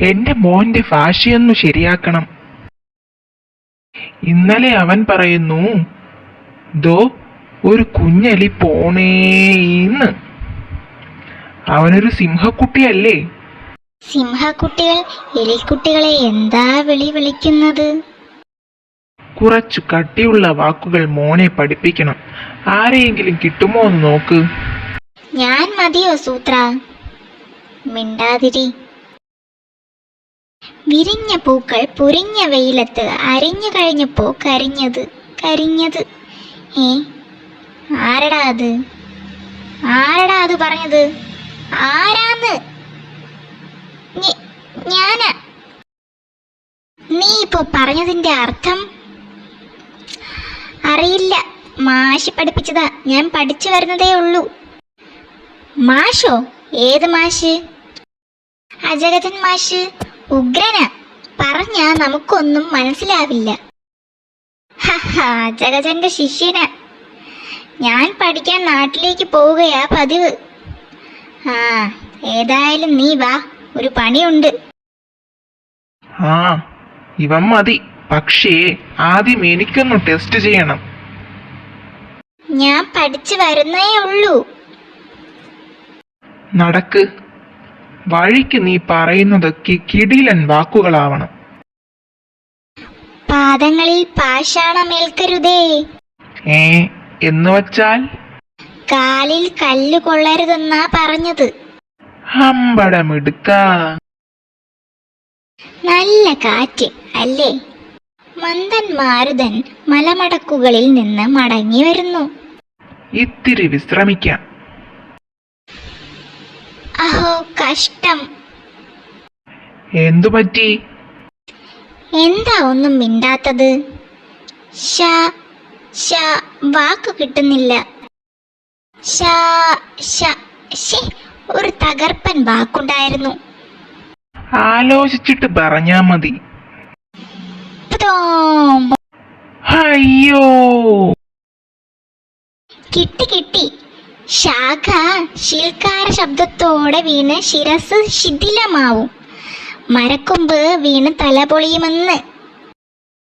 എന്റെ മോന്റെ ഭാഷയൊന്നു ശരിയാക്കണം. ഇന്നലെ അവൻ പറയുന്നു ദോ ഒരു കുഞ്ഞലി പോണേന്ന്. അവനൊരു സിംഹക്കുട്ടിയല്ലേ? സിംഹക്കുട്ടികൾ എലിക്കുട്ടികളെ എന്താ വിളി വിളിക്കുന്നത്? കുറച്ചു കട്ടിയുള്ള വാക്കുകൾ മോനെ പഠിപ്പിക്കണം. ആരെയെങ്കിലും കിട്ടുമോ എന്ന് നോക്ക്. ഞാൻ മതിയോ സൂത്ര? മിണ്ടാതിരി. വിരിഞ്ഞ പൂക്കൾ പുരിഞ്ഞ വെയിലത്ത് അരിഞ്ഞു കഴിഞ്ഞപ്പോ കരിഞ്ഞത് കരിഞ്ഞത്. ഏ? ആരടാ അത്? ആരടാ അത് പറഞ്ഞത്? ആരാന്ന്? ഞാനാ. നീ ഇപ്പോ പറഞ്ഞതിന്റെ അർത്ഥം? അറിയില്ല. മാഷി പഠിപ്പിച്ചതാ. ഞാൻ പഠിച്ചു വരുന്നതേ ഉള്ളൂ. മാഷോ? ഏത് മാഷ്? അജഗതൻ മാഷ്? ഉഗ്രന പറഞ്ഞ നമുക്കൊന്നും മനസ്സിലാവില്ല. ജഗജന്റെ ശിഷ്യന. ഞാൻ പഠിക്കാൻ നാട്ടിലേക്ക് പോവുകയാ പതിവ്. ആ ഏതായാലും നീ വാ ഒരു പണിയുണ്ട്. ആ ഇവൻ മതി. പക്ഷേ ആദ്യം എനിക്കൊന്ന് ടെസ്റ്റ് ചെയ്യണം. ഞാൻ പഠിച്ചു വരുന്നേ ഉള്ളൂ. നടക്ക്. വഴിക്ക് നീ പറയുന്നത് കിടിലൻ വാക്കുകളാവണം. പാദങ്ങളിൽ പാഷാണമേൽക്കരുതേ ഏ എന്ന് വച്ചാൽ? കാലിൽ കല്ല് കൊള്ളരുതെന്നാ പറഞ്ഞത്. അമ്പടമെടുക്ക. നല്ല കാറ്റ് അല്ലേ? മന്ദൻ മാരുതൻ മലമടക്കുകളിൽ നിന്ന് മടങ്ങി വരുന്നു. ഇത്തിരി വിശ്രമിക്കാം. അഹോ കഷ്ടം. എന്തു പറ്റി? എന്താ ഒന്നും മിണ്ടാത്തത്? ഷ ഷ വാക്ക് കിട്ടുന്നില്ല. ഷ ഷ ഒരു തകർപ്പൻ വാക്കുണ്ടായിരുന്നു. ആലോചിച്ചിട്ട് പറഞ്ഞാ മതി. അയ്യോ. കിട്ടി കിട്ടി. ശാഖ ശിൽക്കാര ശബ്ദത്തോടെ വീണ് ശിരസ് ശിഥിലമാവും. മരക്കൊമ്പ് വീണ് തല പൊളിയുമെന്ന്